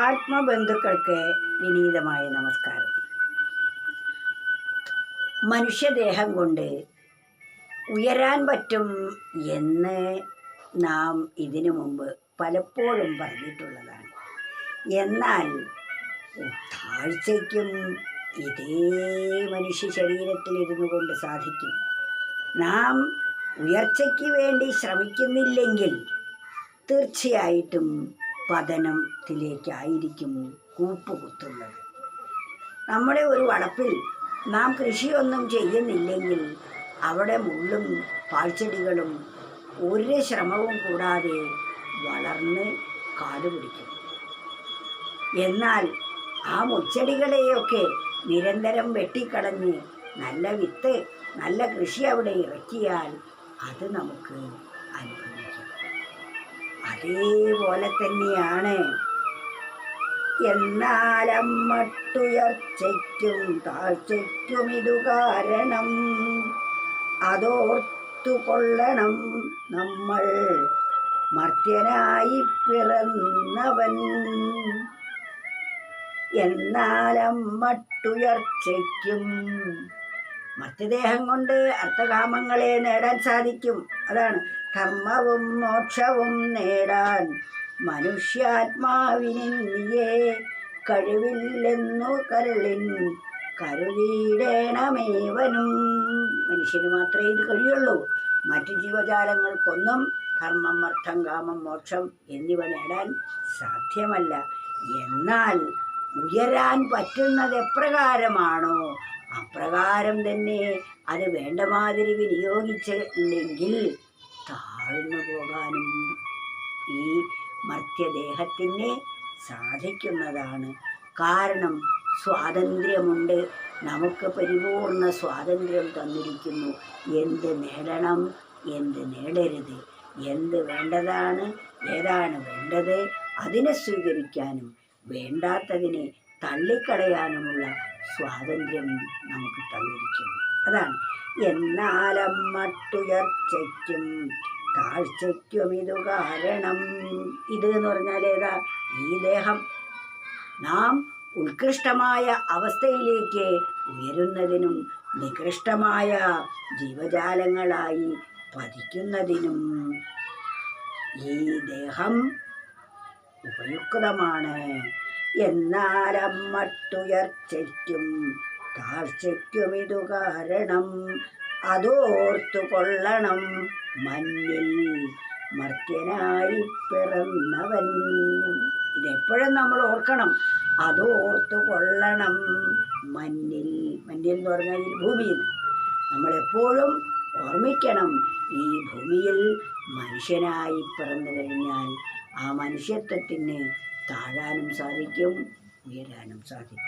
ആത്മബന്ധുക്കൾക്ക് വിനീതമായ നമസ്കാരം. മനുഷ്യദേഹം കൊണ്ട് ഉയരാൻ പറ്റും എന്ന് നാം ഇതിനു മുമ്പ് പലപ്പോഴും പറഞ്ഞിട്ടുള്ളതാണ്. എന്നാൽ താഴ്ചയ്ക്കും ഇതേ മനുഷ്യ ശരീരത്തിൽ ഇരുന്നു കൊണ്ട് സാധിക്കും. നാം ഉയർച്ചയ്ക്ക് വേണ്ടി ശ്രമിക്കുന്നില്ലെങ്കിൽ തീർച്ചയായിട്ടും പതനത്തിലേക്കായിരിക്കും കൂപ്പുകുത്തുന്നത്. നമ്മുടെ ഒരു വളപ്പിൽ നാം കൃഷിയൊന്നും ചെയ്യുന്നില്ലെങ്കിൽ അവിടെ മുള്ളും പാഴ്ചെടികളും ഒരു ശ്രമവും കൂടാതെ വളർന്ന് കാടുപിടിക്കും എന്നാൽ ആ മുച്ചെടികളെയൊക്കെ നിരന്തരം വെട്ടിക്കളഞ്ഞ് നല്ല വിത്ത് നല്ല കൃഷി അവിടെ ഇറക്കിയാൽ അത് നമുക്ക് അനുഭവിക്കാം അതേപോലെ തന്നെയാണ്. എന്നാലമ്മട്ടുയർച്ചയ്ക്കും താഴ്ചയ്ക്കും ഇതു കാരണം. അതോർത്തു കൊള്ളണം നമ്മൾ മർത്യനായി പിറന്നവൻ. മർത്യദേഹം കൊണ്ട് അർത്ഥകാമങ്ങളെ നേടാൻ സാധിക്കും. അതാണ് ധർമ്മവും മോക്ഷവും നേടാൻ മനുഷ്യാത്മാവിന് നീയേ കഴിവില്ലെന്നു കരളിൻ കരുതിയിടേണമേവനും. മനുഷ്യന് മാത്രമേ ഇത് കഴിയുള്ളൂ. മറ്റു ജീവജാലങ്ങൾക്കൊന്നും കർമ്മം അർത്ഥം കാമം മോക്ഷം എന്നിവ നേടാൻ സാധ്യമല്ല. എന്നാൽ ഉയരാൻ പറ്റുന്നത് എപ്രകാരമാണോ? അപ്രകാരം തന്നെ അത് വേണ്ട മാതിരി വിനിയോഗിച്ചില്ലെങ്കിൽ താഴ്ന്നു പോകാനും ഈ മർത്യദേഹത്തിന് സാധിക്കുന്നതാണ്. കാരണം സ്വാതന്ത്ര്യമുണ്ട്. നമുക്ക് പരിപൂർണ സ്വാതന്ത്ര്യം തന്നിരിക്കുന്നു. എന്ത് നേടണം എന്ത് നേടരുത് എന്ത് വേണ്ടതാണ് ഏതാണ് വേണ്ടത് അതിനെ സ്വീകരിക്കാനും വേണ്ടാത്തതിനെ തള്ളിക്കളയാനുമുള്ള സ്വാതന്ത്ര്യം നമുക്ക് തന്നിരിക്കുന്നു. അതാണ്. എന്നാലമ്മട്ടുയർച്ചയ്ക്കും താഴ്ചയ്ക്കും ഇതു കാരണം. ഇത് എന്ന് പറഞ്ഞാൽ ഏതാ? ഈ ദേഹം. നാം ഉത്കൃഷ്ടമായ അവസ്ഥയിലേക്ക് ഉയരുന്നതിനും നികൃഷ്ടമായ ജീവജാലങ്ങളായി പതിക്കുന്നതിനും ഈ ദേഹം ഉപയുക്തമാണ്. എന്നാലമ്മട്ടുയർച്ചയ്ക്കും താഴ്ചയ്ക്കും ഇതു കാരണം. അതോർത്തു കൊള്ളണം മഞ്ഞിൽ മർത്യനായി പിറന്നവൻ. ഇതെപ്പോഴും നമ്മൾ ഓർക്കണം. അതോർത്തു കൊള്ളണം മഞ്ഞിൽ മഞ്ഞിൽ എന്ന് പറഞ്ഞാൽ ഈ ഭൂമിയിൽ. നമ്മളെപ്പോഴും ഓർമ്മിക്കണം. ഈ ഭൂമിയിൽ മനുഷ്യനായി പിറന്നു കഴിഞ്ഞാൽ ആ മനുഷ്യത്വത്തിന് താഴാനും സാധിക്കും ഉയരാനും സാധിക്കും.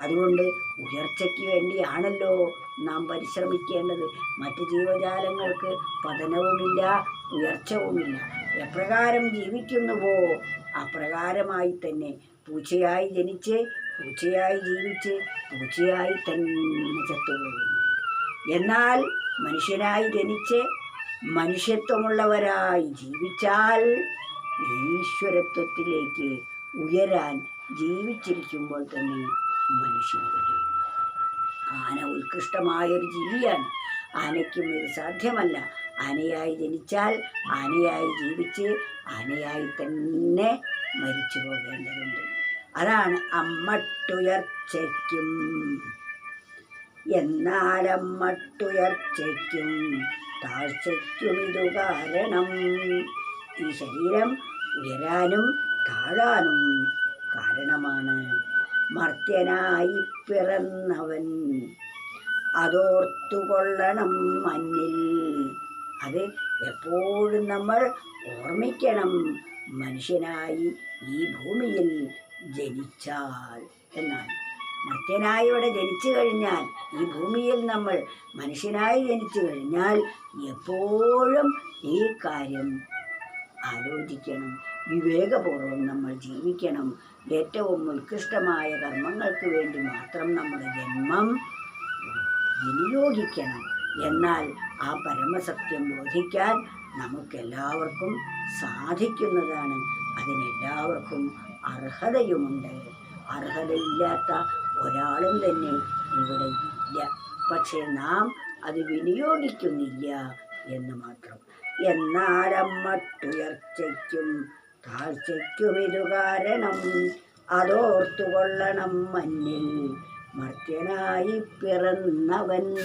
അതുകൊണ്ട് ഉയർച്ചയ്ക്ക് വേണ്ടിയാണല്ലോ നാം പരിശ്രമിക്കേണ്ടത്. മറ്റ് ജീവജാലങ്ങൾക്ക് പതനവുമില്ല ഉയർച്ചവുമില്ല. എപ്രകാരം ജീവിക്കുന്നുവോ? അപ്രകാരമായി തന്നെ. പൂച്ചയായി ജനിച്ച് പൂച്ചയായി ജീവിച്ച് പൂച്ചയായി തന്നെ ചത്തുപോകുന്നു എന്നാൽ മനുഷ്യനായി ജനിച്ച് മനുഷ്യത്വമുള്ളവരായി ജീവിച്ചാൽ ഈശ്വരത്വത്തിലേക്ക് ഉയരാൻ ജീവിച്ചിരിക്കുമ്പോൾ തന്നെ മനുഷ്യൻ കഴിയും. ആന ഉത്കൃഷ്ടമായൊരു ജീവിയാണ്. ആനയ്ക്കും ഇത് സാധ്യമല്ല. ആനയായി ജനിച്ചാൽ ആനയായി ജീവിച്ച് ആനയായി തന്നെ മരിച്ചു പോകേണ്ടതുണ്ട്. അതാണ് അമ്മട്ടുയർച്ചയ്ക്കും. എന്നാലമ്മട്ടുയർച്ചയ്ക്കും താഴ്ചയ്ക്കും ഇതു കാരണം. ഈ ശരീരം ഉയരാനും താഴാനും കാരണമാണ്. മർത്യനായി പിറന്നവൻ അതോർത്തുകൊള്ളണം മഞ്ഞിൽ അത് എപ്പോഴും നമ്മൾ ഓർമ്മിക്കണം. മനുഷ്യനായി ഈ ഭൂമിയിൽ ജനിച്ചാൽ എന്നാണ്. മർത്യനായി ഇവിടെ ജനിച്ചു കഴിഞ്ഞാൽ ഈ ഭൂമിയിൽ നമ്മൾ മനുഷ്യനായി ജനിച്ചു കഴിഞ്ഞാൽ എപ്പോഴും ഈ കാര്യം ആലോചിക്കണം. വിവേകപൂർവം നമ്മൾ ജീവിക്കണം. ഏറ്റവും ഉത്കൃഷ്ടമായ കർമ്മങ്ങൾക്ക് വേണ്ടി മാത്രം നമ്മുടെ ജന്മം വിനിയോഗിക്കണം. എന്നാൽ ആ പരമസത്യം ബോധിക്കാൻ നമുക്കെല്ലാവർക്കും സാധിക്കുന്നതാണ്. അതിനെല്ലാവർക്കും അർഹതയുമുണ്ട്. അർഹതയില്ലാത്ത ഒരാളും തന്നെ ഇവിടെ ഇല്ല. പക്ഷേ നാം അത് വിനിയോഗിക്കുന്നില്ല എന്ന് മാത്രം. എന്നാലമ്മട്ടുയർച്ചയ്ക്കും താഴ്ചയ്ക്കും ഇതു കാരണം. അതോർത്തുകൊള്ളണം മഞ്ഞിൽ മർത്യനായി പിറന്നവൻ.